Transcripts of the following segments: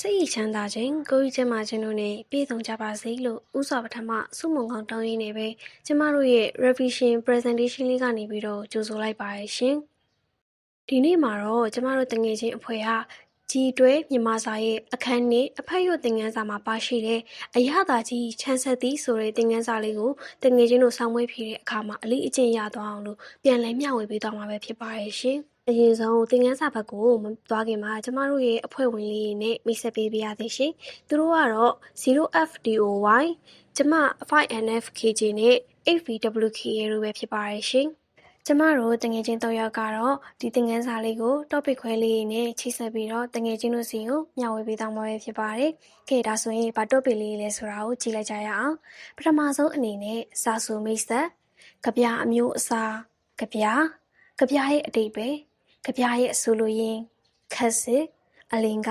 စိတ်ရည်ချမ်းသာခြင်းကိုယ်ရည်ကျန်းမာခြင်းတို့နဲ့ပြည့်စုံကြပါစေလို့ဥစွာပထမဆုမွန်ကောင်းတောင်းရင်းနေပဲကျမတို့ရဲ့ revision presentation လေးကနေပြီးတော့ကြိုဆိုလိုက်ပါရရှင်ဒီနေ့မှာတော့ကျမတို့တငယ်ချင်းအဖွဲ့ဟာကြည်တွဲမြန်မာစာရဲ့အခန်းနဲ့အဖက်ရွတ်သင်ခန်းစာမှာပါရှိတဲ့အရသာကြီးချမ်းဆက်သည်ဆိုတဲ့သင်ခန်းစာလေးကိုတငယ်ချင်းတို့ဆောင်းမွေးဖြေတဲ့အခါမှာအလေးအကျင့်ရသွားအောင်လို့ပြန်လည်မျှဝေပေးသွားမှာပဲဖြစ်ပါရဲ့ရှင်။ အရင်ဆုံးသင်ခန်းစာဘက်ကိုမသွားခင်မှာကျမတို့ရဲ့အဖွဲ့ဝင်လေးတွေနဲ့မိတ်ဆက်ပေးပါရစေရှင်။သူတို့ကတော့ 0FDOY ကျမ 5NFKJ နဲ့ 8VWKA တို့ပဲဖြစ်ပါရဲ့ရှင်။ကျမတို့တငယ်ချင်း၃ယောက်ကတော့ဒီသင်ခန်းစာလေးကို topic ခွဲလေးနဲ့ချိတ်ဆက်ပြီးတော့တငယ်ချင်းတို့စီကိုမျှဝေပေးသွားမှာပဲဖြစ်ပါတယ်။ကဲဒါဆိုရင်ဘာ topic လေးလဲဆိုတာကိုကြည့်လိုက်ကြရအောင်။ပထမဆုံးအနေနဲ့စာဆိုမိတ်ဆက်ကြပြအမျိုးအစားကြပြကြပြရဲ့အတိတ်ပဲ ကြပြရဲ့အဆိုလိုရင်းခက်စစ်အလင်က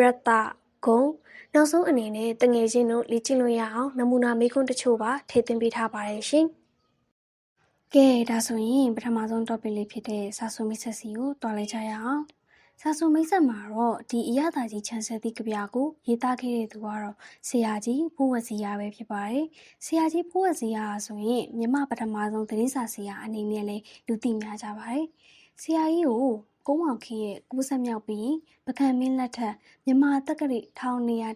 ရတ္တဂုံနောက်ဆုံးအနေနဲ့တငယ်ချင်းတို့လေ့ကျင့်လို့ရအောင်နမူနာမေးခွန်းတချို့ပါထည့်သွင်းပေးထားပါတယ်ရှင်။ကဲဒါဆိုရင်ပထမဆုံး topic လေးဖြစ်တဲ့စာဆိုမိတ်ဆက်စီကိုတွားလိုက်ကြရအောင်စာဆိုမိတ်ဆက်မှာတော့ဒီအရသာကြီးချမ်းဆက်သည့်ကြပြကိုရေးသားခဲ့တဲ့သူကတော့ဆရာကြီးဘိုးဝစီယာပဲဖြစ်ပါတယ်ဆရာကြီးဘိုးဝစီယာဆိုရင်မြမပထမဆုံးသတင်းစာဆရာအနေနဲ့လည်းလူသိများကြပါတယ် ဆရာကြီးကိုကုန်းအောင်ခီရဲ့ကိုးဆက်မြောက်ပြီးပကံမင်းလက်ထက်မြန်မာတက္ကရာ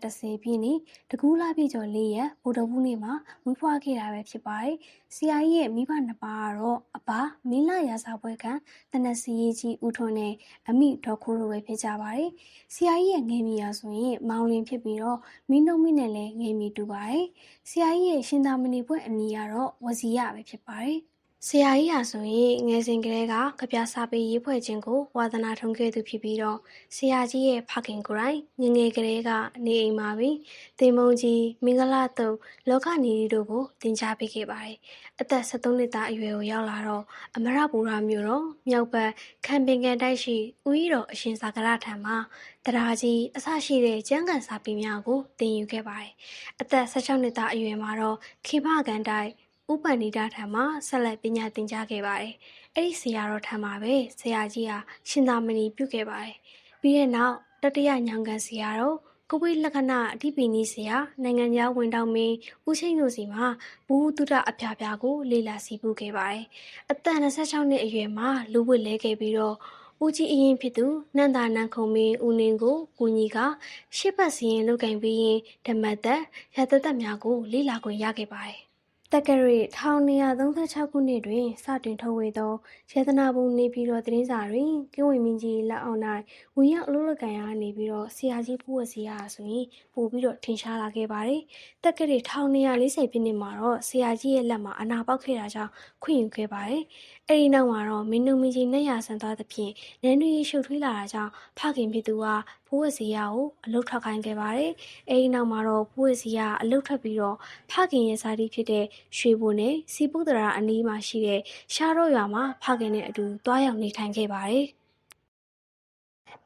1910ပြည့်နှစ်တကူးလာပြည့်ကျော်၄ရက်ဗုဒ္ဓဘူးနေ့မှာမွေးဖွားခဲ့တာပဲဖြစ်ပါတယ်။ဆရာကြီးရဲ့မိဘနှစ်ပါးကတော့အဘမင်းလာရာစာပွဲခံတနက်စီရေးကြီးဦးထွန်းနဲ့အမိဒေါ်ခိုးတို့ပဲဖြစ်ကြပါတယ်။ဆရာကြီးရဲ့ငယ်မီရာဆိုရင်မောင်လင်ဖြစ်ပြီးတော့မင်းတို့မိနဲ့လည်းငယ်မီတူပါတယ်။ဆရာကြီးရဲ့ရှင်သာမဏေဘွဲ့အမည်ကတော့ဝစီရပဲဖြစ်ပါတယ်။ ဆရာကြီးဟာဆိုရင်ငယ်စဉ်ကတည်းကကဗျာစာပေရေးဖွဲ့ခြင်းကိုဝါသနာထုံးခဲ့သူဖြစ်ပြီးတော့ဆရာကြီးရဲ့ဖခင်ကိုယ်တိုင်ငငယ်ကလေးကနေအိမ်မှာပြီးတင်မုံကြီးမင်္ဂလာတုံလောကနေရီတို့ကိုသင်ကြားပေးခဲ့ပါတယ်။အသက်73နှစ်သားအရွယ်ကိုရောက်လာတော့အမရပူရာမြို့တော်မြောက်ဘက်ခံပင်ကန်တိုက်ရှိဦးရီတော်အရှင်သာကရထံမှာတရားကြီးအဆရှိတဲ့ကျမ်းဂန်စာပေများကိုသင်ယူခဲ့ပါတယ်။အသက်16နှစ်သားအရွယ်မှာတော့ခေမကန်တိုက် ဥပန္နိဒထံမှာဆက်လက်ပညာသင်ကြားခဲ့ပါတယ်။အဲ့ဒီဆရာတော်ထံမှာပဲဆရာကြီးဟာရှင်သာမဏေပြုခဲ့ပါတယ်။ပြီးတဲ့နောက်တတိယညောင်ကန်ဆရာတော်ကိုဝိလက္ခဏအဓိပနီဆရာနိုင်ငံသားဝန်တောင်မင်းဦးချင်းတို့စီမှာဘူတုဒအဖျားဖျားကိုလေ့လာစီးပူးခဲ့ပါတယ်။အသက်26နှစ်အရွယ်မှာလူဝစ်လဲခဲ့ပြီးတော့ဦးကြီးအရင်ဖြစ်သူနန္ဒာနန်ခုံမင်းဦးနင်းကိုကိုကြီးကရှစ်ပတ်စီရင်လုတ်ကင်ပြီးရင်ဓမ္မသက်ရတသက်များကိုလေ့လာခွင့်ရခဲ့ပါတယ် တက္ကရာ1236ခုနှစ်တွင်စတင်ထုတ်ဝေသောရေသနာပုံနေပြည်တော်သတင်းစာတွင်ကင်းဝေမင်းကြီးလက်အောက်၌ဝင်ရောက်အလုပ်လုပ်ကိုင်ရနေပြီးတော့ဆရာကြီးဖူးဝစီရာဆိုရင်ပို့ပြီးတော့ထင်ရှားလာခဲ့ပါတယ်။တက္ကရာ1240ပြည့်နှစ်မှာတော့ဆရာကြီးရဲ့လက်မှာအနာပေါက်ခဲ့တာကြောင့်ခွင့်ယူခဲ့ပါတယ်။အဲဒီနောက်မှာတော့မင်းတို့မင်းကြီးနဲ့ရဆန်သွားသဖြင့်နန်းတွေရှုပ်ထွေးလာတာကြောင့်ဖခင်ဖြစ်သူကဘိုးဝစီယာကိုအလုတ်ထွက်ခိုင်းခဲ့ပါတယ်။အဲဒီနောက်မှာတော့ဘိုးဝစီယာအလုတ်ထွက်ပြီးတော့ဖခင်ရဲ့ဇာတိဖြစ်တဲ့ရွှေဘုံနဲ့စီပုဒ္ဒရာအနီးမှာရှိတဲ့ရှားတော့ရွာမှာဖခင်နဲ့အတူတွားရောက်နေထိုင်ခဲ့ပါတယ်။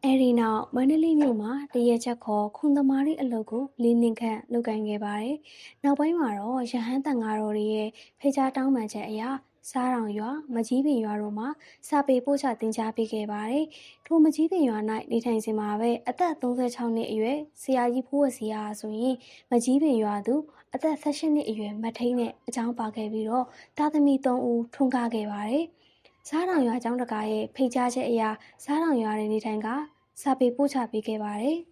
အဲဒီနောက်မန္တလေးမြို့မှာတရက်ချက်ခေါ်ခွန်သမားရီအလုပ်ကိုလေးနှစ်ခန့်လုပ်ကိုင်ခဲ့ပါတယ်။နောက်ပိုင်းမှာတော့ရဟန်းတန်ဃာတော်တွေရဲ့ဖေချားတောင်းပန်ချက်အရာစားတောင်ရွာမကြီးပင်ရွာတို့မှာစာပေပို့ချတင် जा ပေးခဲ့ပါတယ်။ထိုမကြီးပင်ရွာ၌နေထိုင်စဉ်မှာပဲအသက်36နှစ်အရွယ်ဆရာကြီးဖိုးဝစီယာဆိုရင်မကြီးပင်ရွာသူ အသက်18နှစ်အရွယ်မထိန်နဲ့အကြောင်းပါခဲ့ပြီးတော့သားသမီး3ဦးထွန်းကားခဲ့ပါတယ်။စားတောင်ရွာကျောင်းတကာရဲ့ဖိတ်ကြားချက်အရာစားတောင်ရွာတွင်နေထိုင်ကစာပေပို့ချပေးခဲ့ပါတယ်။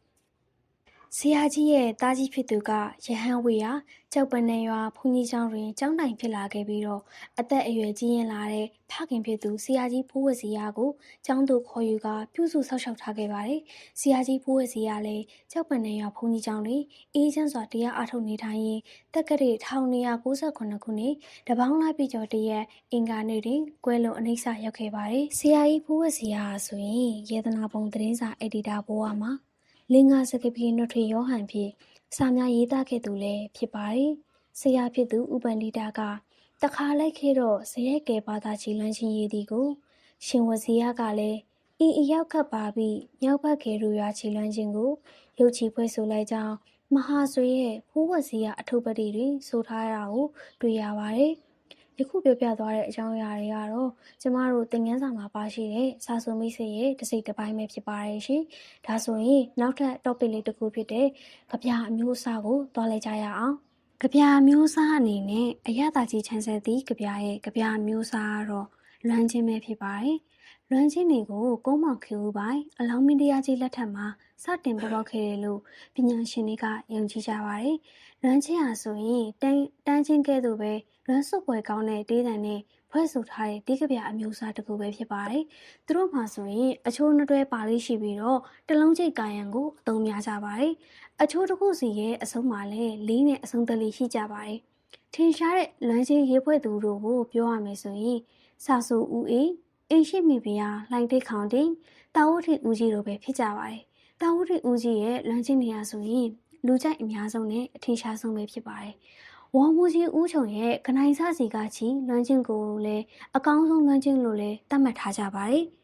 ဆရာကြီးရဲ့သားကြီးဖြစ်သူကရဟန်းဝေရာကျောက်ပနံရွာဘုန်းကြီးကျောင်းတွင်ကျောင်းတိုင်ဖြစ်လာခဲ့ပြီးတော့အသက်အရွယ်ကြီးရင်လာတဲ့ဖခင်ဖြစ်သူဆရာကြီးဖိုးဝစီယာကိုကျောင်းသို့ခေါ်ယူကာပြုစုဆောက်ရှောက်ထားခဲ့ပါတယ်။ဆရာကြီးဖိုးဝစီယာလည်းကျောက်ပနံရွာဘုန်းကြီးကျောင်းတွင်အေးချမ်းစွာတရားအားထုတ်နေထိုင်ရင်းတက္ကရာ1998ခုနှစ်တပေါင်းလိုက်ပြည်ကျော်တရက်အင်္ဂါနေ့တွင်ကွဲလွန်အနိစ္စရောက်ခဲ့ပါတယ်။ဆရာကြီးဖိုးဝစီယာဆိုရင်ယေသနာပုံသတင်းစာအက်ဒီတာဘိုးဝါမှာ လင်္ကာစကပြေနှထွေယောဟန်ဖြင့်စာများရေးသားခဲ့သူလည်းဖြစ်ပါတယ်။ဆရာဖြစ်သူဥပန္တိတာကတခါလိုက်ခဲ့တော့ဇယက်ကဲဘာသာချီလွမ်းချင်းရည်သည်ကို ရှင်ဝစီယကလည်းဤအယောက်ကပ်ပါပြီးမြောက်ဘက်ကေရူရွာချီလွမ်းခြင်းကိုရုပ်ချီဖွဲဆိုလိုက်ကြောင်းမဟာဆွေရဲ့ဖိုးဝစီယအထုပ်ပတိတွင်ဆိုထားတာကိုတွေ့ရပါတယ်။ ယခုပြောပြသွားတဲ့အကြောင်းအရာတွေကတော့ကျမတို့သင်ခန်းစာမှာပါရှိတဲ့စာဆိုမိတ်ဆွေရဲ့တစ်စိတ်တစ်ပိုင်းပဲဖြစ်ပါတယ်ရှင်။ဒါဆိုရင်နောက်ထပ် topic လေးတစ်ခုဖြစ်တဲ့ကြပြအမျိုးအစားကိုသွားလိုက်ကြရအောင်။ကြပြအမျိုးအစားအနေနဲ့အရသာကြီးချမ်းဆက်သည့်ကြပြရဲ့ကြပြအမျိုးအစားကတော့လွမ်းချင်းပဲဖြစ်ပါတယ်။ လွမ်းချင်းတွေကိုကုန်းမောင်ခေဦးပိုင်းအလောင်းမင်းတရားကြီးလက်ထက်မှာစတင်ပေါ်ပေါက်ခဲ့တယ်လို့ပညာရှင်တွေကယုံကြည်ကြပါတယ်။လွမ်းချင်းဟာဆိုရင်တန်းတန်းချင်းကဲ့သို့ပဲလွမ်းစုပ်ပွဲကောင်းတဲ့ဒေးတန်နဲ့ဖွဲ့ဆိုထားတဲ့တေးကပြအမျိုးအစားတစ်ခုပဲဖြစ်ပါတယ်။သူတို့မှာဆိုရင်အချိုးနှတွဲပါလေးရှိပြီးတော့တလုံးချိတ်ကာယံကိုအသုံးများကြပါတယ်။အချိုးတစ်ခုစီရဲ့အဆုံးမှာလည်းလေးနဲ့အဆုံးသက်လေးရှိကြပါတယ်။ထင်ရှားတဲ့လွမ်းချင်းရေးဖွဲ့သူတို့ကိုပြောရမယ်ဆိုရင်စာဆူဦးအေး အင်ရှိမိဖုရားလှိုင်တိတ်ခေါင်တင်တာဝတိဦးကြီးတို့ပဲဖြစ်ကြပါတယ်။တာဝတိဦးကြီးရဲ့လွမ်းချင်းနေရာဆိုရင်လူကြိုက်အများဆုံးနဲ့အထင်ရှားဆုံးပဲဖြစ်ပါတယ်။ဝေါ်မူကြီးဦးချုံရဲ့ကနိုင်စစီကချီလွမ်းချင်းကိုလည်းအကောင်းဆုံးလွမ်းချင်းလို့လည်းသတ်မှတ်ထားကြပါတယ်။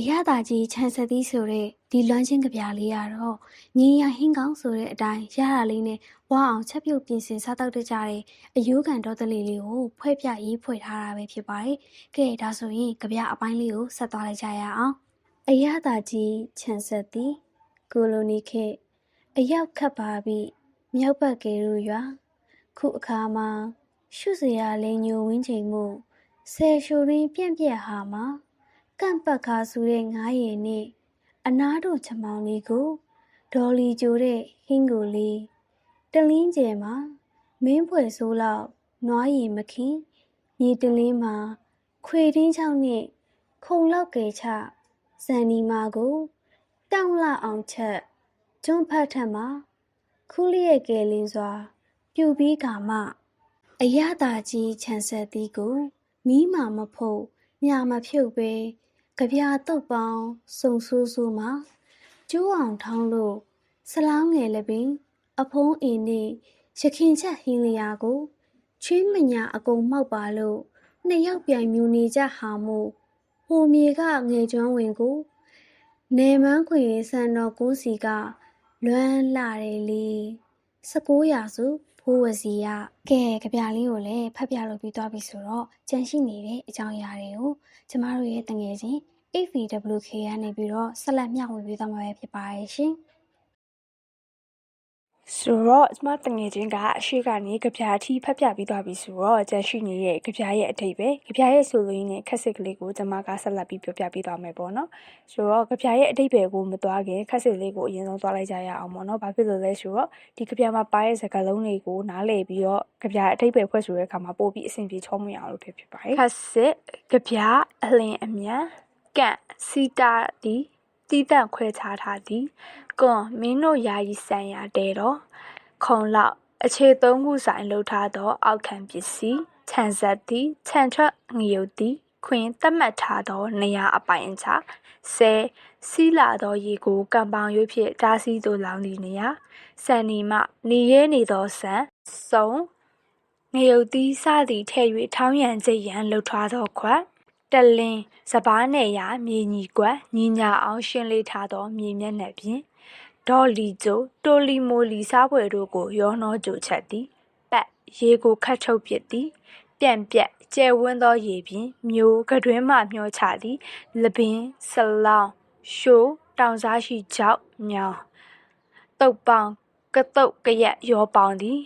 အရသာကြီးခြံဆက်သီးဆိုတဲ့ဒီလွမ်းချင်းကြပြလေးကတော့ညီရဟင်းကောင်းဆိုတဲ့အတိုင်းရတာလေးနဲ့ဝါအောင်ချက်ပြုတ်ပြင်ဆင်စားတောက်တကြတဲ့အယိုးကန်တော်တလေးလေးကိုဖွဲ့ပြရေးဖွဲ့ထားတာပဲဖြစ်ပါတယ်။ကဲဒါဆိုရင်ကြပြအပိုင်းလေးကိုဆက်သွားလိုက်ကြရအောင်။အရသာကြီးခြံဆက်သည်ကိုလိုနီခေတ်အရောက်ခတ်ပါပြီမြောက်ဘက်ကလေးရွာခုအခါမှာရှုစရာလိန်ညိုဝင်းချိန်မှုဆယ်ရှိုရင်းပြန့်ပြက်ဟာမှာ ကန့်ပတ်ခါဆူတဲ့ငားရည်နဲ့အနားတို့ချမောင်လေးကိုဒေါ်လီကြိုတဲ့ဟင်းကိုလေးတလင်းကျဲမှာမင်းဖွယ်ဆိုးလောက်နွားရည်မခင်မြေတလင်းမှာခွေတင်းချောင်းနဲ့ခုံလောက်ကယ်ချစံနီမာကိုတောင်းလာအောင်ချက်ကျွန်းဖတ်ထက်မှာခူးလျက်ကယ်လင်းစွာ ပြူပြီးကာမှအရသာကြီးခြံဆက်သည်ကိုမီးမာမဖုတ်ညမဖြုတ်ပဲ ကြပြာတုတ်ပေါင်းစုံဆိုးဆိုးမှာကျိုးအောင်ထောင်းလို့ဆလောင်းငယ်လည်းပင် အဖုံးအင်းနဲ့ရခင်ချက်ဟင်းလျာကိုချွေးမညာအကုန်မှောက်ပါလို့နှစ်ယောက်ပြိုင်မြူနေကြဟာမို့ဟိုမြေကငယ်ကျွမ်းဝင်ကိုနေမန်းခွေဆန်တော်ကိုစီကလွမ်းလာတယ်လေ19ရာစု ဖိုးဝစီရကဲကြပြလေးကိုလည်းဖတ်ပြလို့ပြီးသွားပြီဆိုတော့ကြန့်ရှိနေတဲ့အကြောင်းအရာတွေကိုကျမတို့ရဲ့တငယ်ချင်း AVWK ကနေပြီးတော့ဆက်လက်မျှဝေပေးသွားမှာပဲဖြစ်ပါရဲ့ရှင် ဆိုတော့ကျမတငယ်ချင်းကအရှိကနေကြပြာအထိဖတ်ပြပြီးသွားပြီဆိုတော့ကျန်ရှိနေတဲ့ကြပြာရဲ့အထိပ္ပယ်ကြပြာရဲ့ဆိုလိုရင်းနဲ့ခက်စစ်ကလေးကိုကျမကဆက်လက်ပြီးပြောပြပေးသွားမယ်ပေါ့နော်ဆိုတော့ကြပြာရဲ့အထိပ္ပယ်ကိုမသွားခင်ခက်စစ်လေးကိုအရင်ဆုံးသွားလိုက်ကြရအောင်ပေါ့နော်ဘာဖြစ်လို့လဲဆိုတော့ဒီကြပြာမှာပါတဲ့စကားလုံးတွေကိုနားလည်ပြီးတော့ကြပြာအထိပ္ပယ်ဖွဲ့ဆိုတဲ့အခါမှာပို့ပြီးအဆင်ပြေချောမွေအောင်လုပ်ဖြစ်ဖြစ်ပါတယ်ခက်စစ်ကြပြာအလင်းအမြန်ကန့်စီတာဒီ တီးတန့်ခွဲခြားထားသည်ကွန်မင်းတို့ယာယီဆန်ရတဲ့တော့ခုံလောက်အခြေသုံးခုဆိုင်လှုပ်ထားသော အောက်ခံပစ္စည်းခြံဆက်သည်ခြံထွက်ငရုတ်သည်ခွင်သတ်မှတ်ထားသောနေရာအပိုင်အခြားဆဲစီးလာသောရေကိုကံပောင်ရွေးဖြင့်တားဆီးသို့လောင်းသည့်နေရာစံနီမနေရဲနေသောဆံစုံငရုတ်သည်စသည်ထဲ့၍ထောင်းရန်ကျိတ်ရန်လှုပ်ထားသောခွက် တလင်းစပားနယ်ရာမြေညီကွက်ညီညာအောင်ရှင်းလေးထားသောမြေမျက်နှာဖြင့်ဒေါ်လီကျိုတိုလီမိုလီစားပွဲတို့ကိုရောနှောကြိုချက်သည်ပတ်ရေကိုခတ်ထုတ်ပစ်သည်ပြန့်ပြက်ကျဲဝန်းသောရေပြင်မျိုးကတွင်မှမျောချသည်လပင်ဆလောင်းရှိုးတောင်စားရှိကြောက်ညောင်တုတ်ပေါင်းကတုတ်ကရက်ရောပေါင်းသည်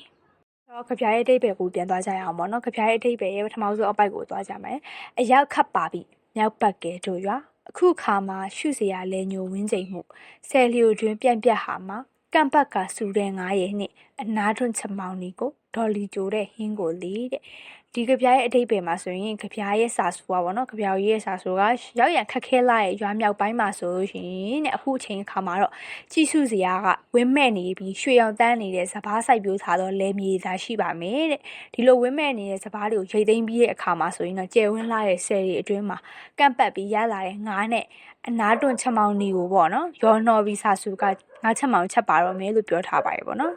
တော့ကြပြရဲ့အတိတ်ပဲကိုပြန်သွားကြရအောင်ပေါ့နော်ကြပြရဲ့အတိတ်ပဲရဲ့ပထမဆုံးအပိုက်ကိုသွားကြမယ်အရောက်ခတ်ပါပြီမြောက်ပတ်ကဲတို့ရွာအခုခါမှာရှုစရာလဲညိုဝင်းချိန်မှုဆယ်လျိုတွင်ပြန့်ပြက်ဟာမှာ ကန့်ပတ်ကစူတဲ့ငားရဲ့နှင့်အနာထွန်းချမောင်နီကိုဒေါ်လီကြိုတဲ့ဟင်းကိုလေတဲ့ဒီကြပြားရဲ့အတိတ်ပဲမှာဆိုရင်ကြပြားရဲ့စာဆိုပါဘောနော်ကြပြားရဲ့စာဆိုကရောက်ရန်ခက်ခဲလာရဲ့ရွာမြောက်ပိုင်းမှာဆိုလို့ရှိရင်တဲ့အခုအချိန်အခါမှာတော့ကြည့်စုစရာကဝင်းမဲ့နေပြီးရွှေရောင်တန်းနေတဲ့စပားစိုက်ပျိုးထားသောလယ်မြေသာရှိပါမယ်တဲ့ဒီလိုဝင်းမဲ့နေတဲ့စပားတွေကိုရိတ်သိမ်းပြီးတဲ့အခါမှာဆိုရင်တော့ကျယ်ဝန်းလာတဲ့ဆယ်တွေအတွင်းမှာကန့်ပတ်ပြီးရလာတဲ့ငားနဲ့ အနာတွန့်ချက်မောင်နီကိုပေါ့နော်ရောနှောပြီးစာစုကငါချက်မောင်ချက်ပါတော့မယ်လို့ပြောထားပါတယ်ပေါ့နော်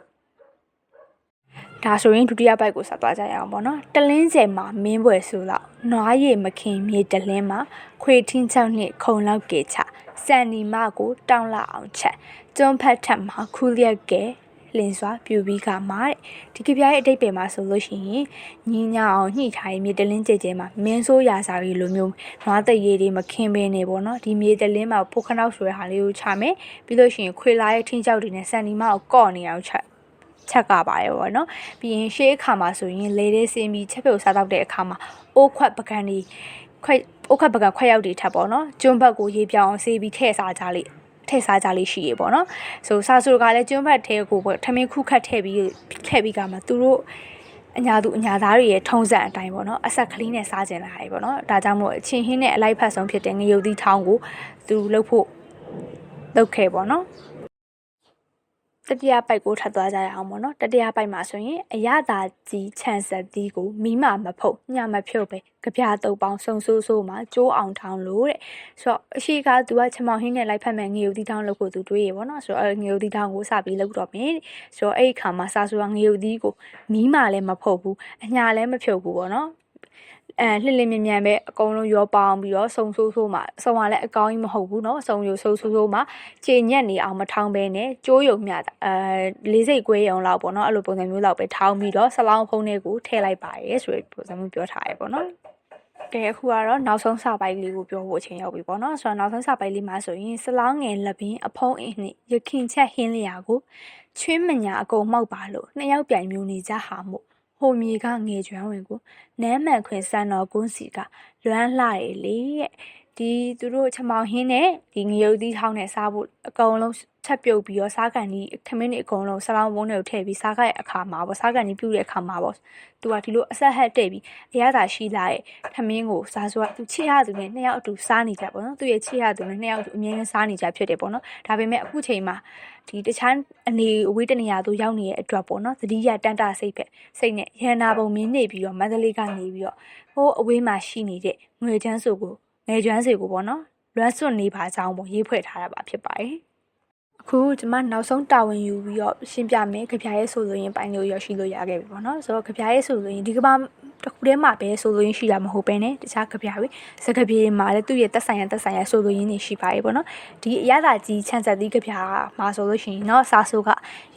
ဒါဆိုရင်ဒုတိယပိုက်ကိုဆက်သွားကြရအောင်ပေါ့နော်တလင်းကျယ်မှာမင်းပွဲဆိုတော့နွားရည်မခင်မြေတလင်းမှာခွေထင်းချောင်းနဲ့ခုံလောက်ကေချစန်နီမကိုတောင်းလာအောင်ချက်ကျွန်းဖက်ထက်မှာခူးလျက်ကဲ လင်စွာပြူပြီးကမှာတဲ့ဒီကြပြရဲ့အတိတ်ပဲမှာဆိုလို့ရှိရင်ညီညာအောင်ညှိထားတဲ့မြေတလင်းကြဲကြဲမှာမင်းဆိုးရာစာရီလိုမျိုးနွားသိရည်တွေမခင်းပင်းနေပေါ့နော်ဒီမြေတလင်းမှာပိုခနောက်ဆိုတဲ့ဟာလေးကိုချမယ်ပြီးလို့ရှိရင်ခွေလာရဲ့ထင်းကြောက်တွေနဲ့စန်နီမကိုကော့နေအောင်ချက်ချက်ကပါရေပေါ့နော်ပြီးရင်ရှေးအခါမှာဆိုရင်လေသေးစင်းပြီးချက်ပြုတ်စားတော့တဲ့အခါမှာအိုးခွက်ပကံဒီခွက်အိုးခွက်ပကံခွက်ရောက်တွေထပ်ပေါ့နော်ကျွန်းဘက်ကိုရေပြောင်းဆေးပြီးထည့်စားကြလိ ထည့်စားကြလေးရှိရေပေါ့နော်ဆိုဆာဆူကလည်းကျွန်းဘက်ထဲကိုပေါ့ထမင်းခုခတ်ထည့်ပြီးထည့်ပြီးကမှသူတို့အညာသူအညာသားတွေရဲ့ထုံးစံအတိုင်းပေါ့နော်အဆက်ကလေးနဲ့စားကျင်လာတယ်ပေါ့နော်ဒါကြောင့်မို့အချင်းဟင်းနဲ့အလိုက်ဖတ်ဆုံးဖြစ်တဲ့ငရုတ်သီးထောင်းကိုသူလှုပ်ဖို့လှုပ်ခဲ့ပေါ့နော် တတိယပိုက်ကိုထပ်သွားကြရအောင်ပေါ့နော်တတိယပိုက်မှာဆိုရင်အရသာကြီးခြံဆက်သီးကိုမိမမဖုတ်ညမဖြုတ်ပဲကြပြတုပ်ပေါင်းစုံဆိုးဆိုးမှာကျိုးအောင်ထောင်းလို့တဲ့ဆိုတော့အရှိကသူကချမောင်ဟင်းနဲ့လိုက်ဖက်မဲ့ငရုတ်သီးထောင်းလုပ်ဖို့သူတွေးရပေါ့နော်ဆိုတော့အဲငရုတ်သီးထောင်းကိုစပြီးလုပ်တော့မယ်တဲ့ဆိုတော့အဲ့ဒီခါမှာစာဆိုကငရုတ်သီးကိုမိမလည်းမဖုတ်ဘူးအညာလည်းမဖြုတ်ဘူးပေါ့နော် အဲလှစ်လင်းမြန်မြန်ပဲအကုန်လုံးရောပေါင်းပြီးတော့စုံဆိုးဆိုးမှာစုံကလည်းအကောင်းကြီးမဟုတ်ဘူးเนาะစုံရိုဆိုးဆိုးဆိုးမှာခြေညက်နေအောင်မထောင်းဘဲနဲ့ကျိုးယုံမြတာအဲလေးစိတ်ကွဲရုံလောက်ပေါ့เนาะအဲ့လိုပုံစံမျိုးလောက်ပဲထောင်းပြီးတော့ဆလောင်းဖုံးလေးကိုထည့်လိုက်ပါရဲဆိုပြီးပုံစံမျိုးပြောထားရဲပေါ့เนาะကဲအခုကတော့နောက်ဆုံးစာပိုက်လေးကိုပြောဖို့အချိန်ရောက်ပြီပေါ့နော်ဆိုတော့နောက်ဆုံးစာပိုက်လေးမှာဆိုရင်စလောင်းငယ်လက်ပင်အဖုံးအင်းနှင့်ရခင်ချက်ဟင်းလျာကိုချွင်းမညာအကုန်မောက်ပါလို့နှစ်ယောက်ပြိုင်မျိုးနေကြဟာမို့ ဟိုမြေကငယ်ကျွမ်းဝင်ကိုနမ်းမှန်ခွင်စံတော်ကွန်းစီကလွမ်းလှရလေတဲ့ ဒီသူတို့ချမောင်ဟင်းနဲ့ဒီငရုတ်သီးထောင်းနဲ့စားဖို့အကုန်လုံးချက်ပြုတ်ပြီးတော့စားကန်ကြီးခမင်းတွေအကုန်လုံးဆလောင်းဝုန်းတွေကိုထည့်ပြီးစားခဲ့တဲ့အခါမှာပေါ့စားကန်ကြီးပြုတ်တဲ့အခါမှာပေါ့သူကဒီလိုအဆက်ဟက်တဲ့ပြီးအရသာရှိလာတဲ့ခမင်းကိုစားဆိုကသူချစ်ရသူနဲ့နှစ်ယောက်အတူစားနေကြပေါ့နော်သူရဲ့ချစ်ရသူနဲ့နှစ်ယောက်အတူအမြဲတမ်းစားနေကြဖြစ်တယ်ပေါ့နော်ဒါပေမဲ့အခုချိန်မှာဒီတခြားအနေအဝေးတနေရာသို့ရောက်နေတဲ့အတွက်ပေါ့နော်သတိရတန်တာစိတ်ပဲစိတ်နဲ့ရဟနာပုံမြင်နေပြီးတော့မန္တလေးကနေပြီးတော့ဟိုးအဝေးမှာရှိနေတဲ့ငွေချမ်းစုကို ငယ်ကျွမ်းစီကိုပေါ့နော်လွမ်းစွန့်နေပါကြောင်းပေါ့ရေးဖွဲ့ထားတာပါဖြစ်ပါတယ်အခုကျွန်မနောက်ဆုံးတာဝန်ယူပြီးတော့ရှင်းပြမယ်ကြပြရဲဆိုလို့ရင်ပိုင်းလို့ရရှိလို့ရခဲ့ပြီပေါ့နော်ဆိုတော့ကြပြရဲဆိုလို့ရင်ဒီကဘာ တစ်ခုတည်းမှာပဲဆိုလို့ရင်ရှိတာမဟုတ်ပဲねတခြားကြပြတွေစကပြေမှာလည်းသူ့ရဲ့တက်ဆိုင်ရတက်ဆိုင်ရဆိုလို့ရင်နေရှိပါရေပေါ့နော်ဒီအရသာကြီးချမ်းဆက်သီးကြပြမှာဆိုလို့ရှိရင်เนาะစာဆိုက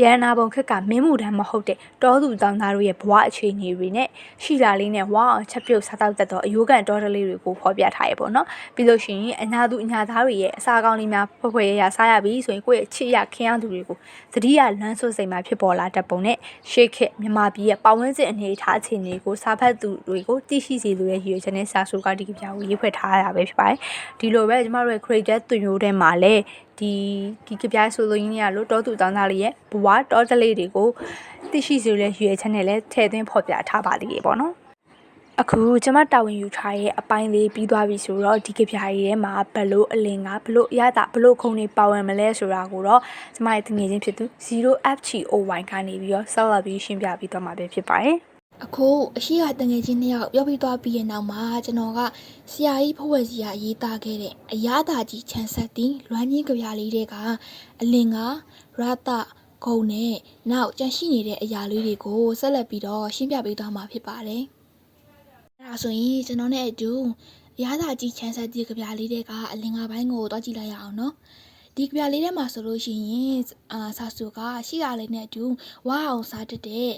ရဟနာဘုံခက်ကမင်းမှုတမ်းမဟုတ်တဲ့တောသူတောင်သားတို့ရဲ့ဘဝအခြေအနေတွေနဲ့ရှိလာလေးနဲ့ဝါအောင်ချက်ပြုတ်စားတောက်တတ်တော့အယိုးကန်တော်တလေးတွေကိုဖော်ပြထားရေပေါ့နော်ပြီးလို့ရှိရင်အညာသူအညာသားတွေရဲ့အစာကောင်းလေးများဖွဲ့ဖွဲ့ရရစားရပြီဆိုရင်ကိုယ့်ရဲ့ချစ်ရခင်ရသူတွေကိုသတိရလမ်းဆွစိတ်မှာဖြစ်ပေါ်လာတတ်ပုံနဲ့ရှေ့ခက်မြမပြည်ရဲ့ပတ်ဝန်းကျင်အနေအထားအခြေအနေကိုစားဖတ် ်သူတွေကိုသိရှိစေလိုတဲ့ရည်ရွယ်ချက်နဲ့စာဆိုကဒီကပြောင်းရေးဖွဲ့ထားရတာပဲဖြစ်ပါတယ်ဒီလိုပဲကျမတို့ရဲ့ creator သွင်ရိုးထဲမှာလည်းဒီဒီကပြားဆိုလိုရင်းရလို့တောသူတောင်းသားလေးရဲ့ဘဝတောတလေးတွေကိုသိရှိစေတဲ့ရည်ရွယ်ချက်နဲ့လည်းထည့်သွင်းဖော်ပြထားပါသေးတယ်ပေါ့နော်အခုကျမတာဝန်ယူထားရဲ့အပိုင်းလေးပြီးသွားပြီဆိုတော့ဒီကပြားရဲ့မှာဘလို့အလင်ကဘလို့အရတာဘလို့ခုံနေပါဝင်မလဲဆိုတာကိုတော့ကျမရဲ့တငယ်ချင်းဖြစ်သူ 0FGOY ကနေပြီးတော့ဆက်လက်ပြီးရှင်းပြပြီးတော့မှာပဲဖြစ်ပါတယ် အခုအရှိကတငယ်ချင်းနှစ်ယောက်ပြောပြီးသွားပြီးရဲ့နောက်မှာကျွန်တော်ကဆရာကြီးဖဝက်စီကရေးသားခဲ့တဲ့အရာသာကြီးချမ်းဆက်သည်လွမ်းကြီးကြပြလေးတွေကအလင်ကရတဂုံနဲ့နောက်ကြန့်ရှိနေတဲ့အရာလေးတွေကိုဆက်လက်ပြီးတော့ရှင်းပြပေးသွားမှာဖြစ်ပါတယ်။အဲဒါဆိုရင်ကျွန်တော်နဲ့အတူအရာသာကြီးချမ်းဆက်သည်ကြပြလေးတွေကအလင်ကဘိုင်းကိုတွားကြည့်လိုက်ရအောင်နော်။ဒီကြပြလေးထဲမှာဆိုလို့ရှိရင်အာဆာဆူကရှိရလေးနဲ့အတူဝါအောင်စားတတ်တဲ့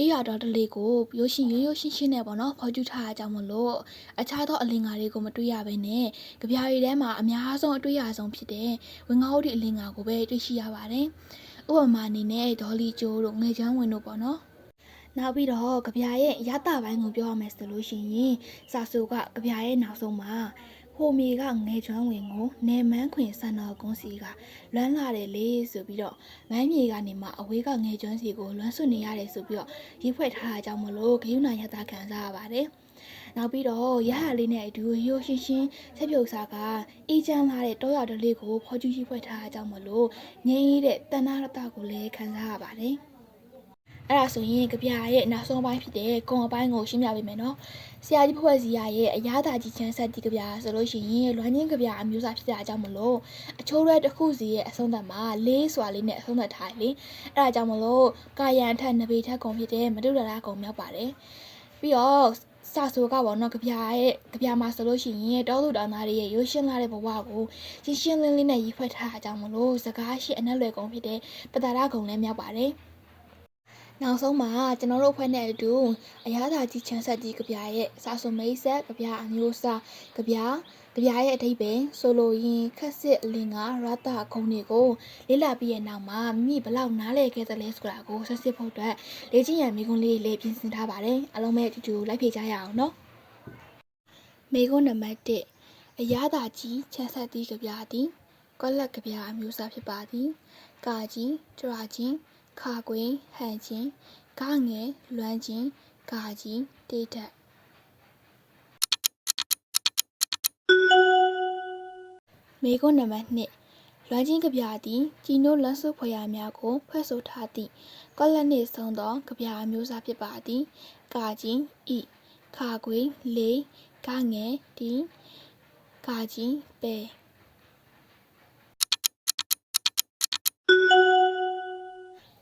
ကြေးရတော်တလေးကိုရိုးရှင်ရိုးရိုးရှင်းရှင်းနဲ့ပေါ့နော်ဖော်ကျူထားတာကြောင့်မလို့အခြားသောအလင်္ကာတွေကိုမတွေ့ရဘဲနဲ့ကြပြားရီထဲမှာအများဆုံးအတွေ့ရဆုံးဖြစ်တဲ့ဝင်ငါးဟုတ်ဒီအလင်္ကာကိုပဲတွေ့ရှိရပါတယ်။ဥပမာအနေနဲ့ဒေါ်လီကျိုးတို့ငွေချမ်းဝင်တို့ပေါ့နော်။နောက်ပြီးတော့ကြပြားရဲ့ရတပိုင်းကိုပြောရမယ်ဆိုလို့ရှိရင်စာဆိုကကြပြားရဲ့နောက်ဆုံးမှာ ဟိုမီကငယ်ကျွမ်းဝင်ကိုနေမန်းခွင်စံတော်ကွန်းစီကလွမ်းလာတယ်လေဆိုပြီးတော့မန်းမြေကနေမှအဝေးကငယ်ကျွမ်းစီကိုလွမ်းဆွနေရတယ်ဆိုပြီးတော့ရေးဖွဲ့ထားတာကြောင့်မလို့ဂယုဏရတာခံစားရပါတယ်။နောက်ပြီးတော့ရဟလေးနဲ့အတူရိုးရှင်းရှင်းဆက်ပြုတ်စားကအေးချမ်းလာတဲ့တောရတလေးကိုဖော်ကျူးရေးဖွဲ့ထားတာကြောင့်မလို့ငြိမ်းရတဲ့တဏှာရတကိုလည်းခံစားရပါတယ်။ အဲ့ဒါဆိုရင်ကြပြရဲ့နောက်ဆုံးပိုင်းဖြစ်တဲ့ဂုံအပိုင်းကိုရှင်းပြပေးမယ်နော်။ဆရာကြီးဖွဲ့စီရရဲ့အရာသာကြီးချမ်းဆက်တီကြပြဆိုလို့ရှိရင်လွမ်းချင်းကြပြအမျိုးအစားဖြစ်တဲ့အကြောင်းမလို့အချိုးရဲတစ်ခုစီရဲ့အဆုံးသတ်မှာလေးစွာလေးနဲ့အဆုံးသတ်ထားတယ်လေ။အဲ့ဒါကြောင့်မလို့ကာယံထက်နဘေထက်ကုံဖြစ်တဲ့မတုဒရာကုံမြောက်ပါတယ်။ပြီးတော့စာဆိုကပေါ့နော်ကြပြရဲ့ကြပြမှာဆိုလို့ရှိရင်တောသူတောင်သားတွေရဲ့ရိုးရှင်းလာတဲ့ဘဝကိုရှင်းရှင်းလင်းလင်းနဲ့ရေးဖွဲ့ထားတာကြောင့်မလို့စကားရှိအနက်လွယ်ကုံဖြစ်တဲ့ပတာရကုံလည်းမြောက်ပါတယ်။ နောက်ဆုံးမှာကျွန်တော်တို့အဖွဲ့နဲ့အတူအရာသာကြီးချမ်းဆက်ကြီးကြပြရဲ့စာစုံမိတ်ဆက်ကြပြအမျိုးအစားကြပြကြပြရဲ့အထိပ္ပယ်ဆိုလိုရင်းခက်စစ်အလင်ကရတခုံတွေကိုလေ့လာပြီးရဲ့နောက်မှာမိမိဘလောက်နားလည်ခဲ့သလဲဆိုတာကိုဆက်စစ်ဖို့အတွက်လေ့ကျင့်ရန်မိကွန်းလေးလေးပြင်ဆင်ထားပါတယ်အားလုံးပဲအတူတူလိုက်ဖြေကြရအောင်နော်မိကွန်းနံပါတ်1အရာသာကြီးချမ်းဆက်ကြီးကြပြသည်ကောလက်ကြပြအမျိုးအစားဖြစ်ပါသည်ကာကြီးကြွာချင်း ခါကွင်းဟန်ချင်းဂငယ်လွမ်းချင်းဂါကြီးတေးထက်မေကွန်းနံပါတ်2လွမ်းချင်းကြပြသည်ជីနိုလန်းစုဖွယ်ရများကိုဖွဲ့ဆိုထားသည့်ကောလက်နှင့်ဆုံးသောကြပြအမျိုးအစားဖြစ်ပါသည်ကာကြီးဤခါကွင်းလေးဂငယ်ဒီဂါကြီးပဲ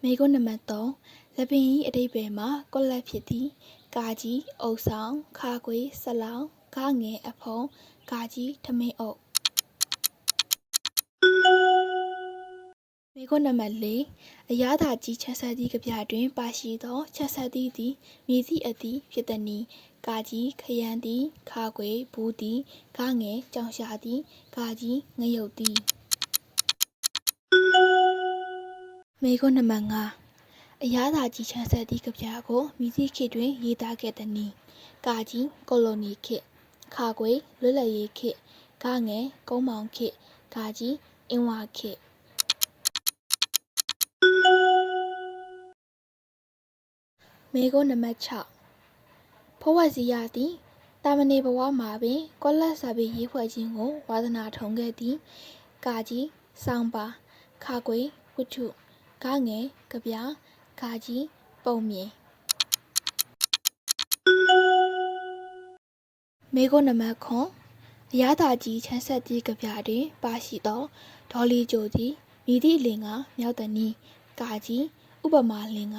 မေကွန်းနံပါတ်3လက်ပင်ဤအတိတ်ပဲမှာကောလက်ဖြစ်သည်ကာကြီးအုပ်ဆောင်ခါကွေးဆလောင်ဂငယ်အဖုံးဂါကြီးထမင်းအုပ်မေကွန်းနံပါတ်4အရာသာကြီးချက်ဆက်သည့်ကြပြတွင် ပါရှိသောချက်ဆက်သည့်သည်မြည်သည့်အသည့်ဖြစ်သည်နီကာကြီးခရမ်းသည်ခါကွေးဘူးသည်ဂငယ်ကြောင်ရှာသည်ဂါကြီးငရုတ်သည် မေကွန်းနံပါတ်5အရာသာကြီးချမ်းဆက်သည့်ကြပြကိုမိသည့်ခေတ်တွင် ရေးသားခဲ့သည်နီကာကြီးကိုလိုနီခေတ်ခါကွေလွတ်လပ်ရေးခေတ်ဂငယ်ကုန်းမောင်ခေတ်ဂါကြီးအင်းဝခေတ်မေကွန်းနံပါတ်6ဖဝက်စီရသည်တာမဏေဘဝမှာပင်ကောလက်စာပေရေးဖွဲ့ခြင်းကိုဝါသနာထုံခဲ့သည်ကာကြီးစောင်းပါခါကွေဝတ္ထု ဂငယ်ကဗျာဂါကြီးပုံမြင်မေကွန်းနံပါတ်9အရာသာကြီးချမ်းဆက်သည့်ကြပြတွင် ပါရှိသောဒေါ်လီဂျိုသည်မိသည့်အလင်ကမြောက်တနီကာကြီးဥပမာလင်က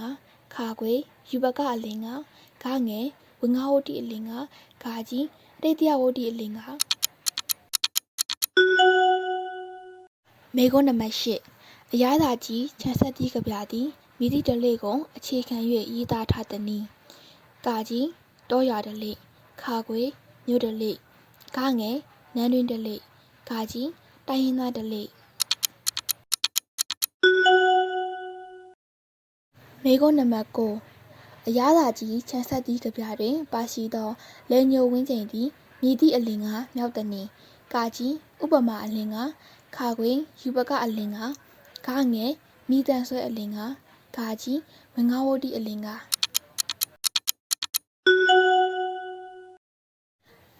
ခါခွေယူပကအလင်ကဂငယ်ဝငါဝတိအလင်ကဂါကြီးအတိတ်တယဝတိအလင်ကမေကွန်းနံပါတ်10 အရာသာကြီးချမ်းဆက်သည့်ကြပြသည်မိသည့်တလေကိုအခြေခံ၍ရေးသားထားသည်နီကာကြီးတောရတလေခါခွေမြို့တလေဂငယ်နန်းတွင်တလေဂါကြီးတိုင်းရင်းသားတလေမေကွန်းနံပါတ်9အရာသာကြီးချမ်းဆက်သည့်ကြပြတွင် ပါရှိသောလေညိုဝင်းကျင်သည်မြည်သည့်အလင်ကမြောက်သည်နီကာကြီးဥပမာအလင်ကခါခွေယူပကအလင်က ဂငယ်မိတန်ဆွဲအလင်ကဂါကြီးဝငါဝတိအလင်က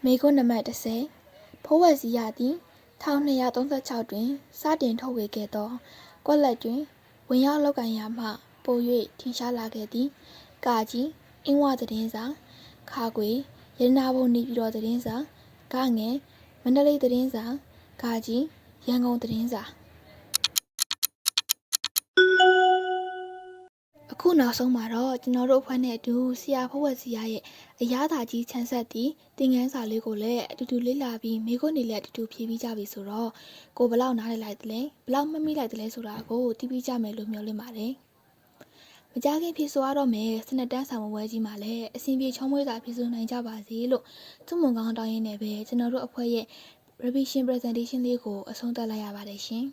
မေကွန်းနံပါတ်10ဖိုးဝက်စီရသည်1236တွင်စတင်ထုတ်ဝေခဲ့သော ကွက်လက်တွင်ဝင်ရောက်လောက်ကန်ရာမှပို၍ထင်ရှားလာခဲ့သည်ကာကြီးအင်းဝသတင်းစာခါကွေရတနာဘုံနေပြည်တော်သတင်းစာဂငယ်မန္တလေးသတင်းစာဂါကြီးရန်ကုန်သတင်းစာ အခုနောက်ဆုံးမှာတော့ကျွန်တော်တို့အဖွဲ့နဲ့အတူဆရာဖဝက်စီရရဲ့အရာသာကြီးချမ်းဆက်သည့်သင်ခန်းစာလေးကိုလည်းအတူတူလေ့လာပြီးမိခွန်းနေလည်းအတူတူဖြည့်ပြီးကြပြီဆိုတော့ကိုဘယ်လောက်နားလည်လိုက်သလဲဘယ်လောက်မမိလိုက်သလဲဆိုတာကိုသိပြီးကြမယ်လို့မျှော်လင့်ပါတယ်မကြခင်ဖြည့်ဆိုရတော့မယ်စနက်တန်းဆောင်ပွဲကြီးမှာလည်းအစဉ်ပြေချောမွေးစွာဖြည့်ဆိုနိုင်ကြပါစေလို့သူ့မွန်ကောင်းတောင်းရင်းနဲ့ပဲကျွန်တော်တို့အဖွဲ့ရဲ့ revision presentation လေးကိုအဆုံးသတ်လိုက်ရပါတယ်ရှင်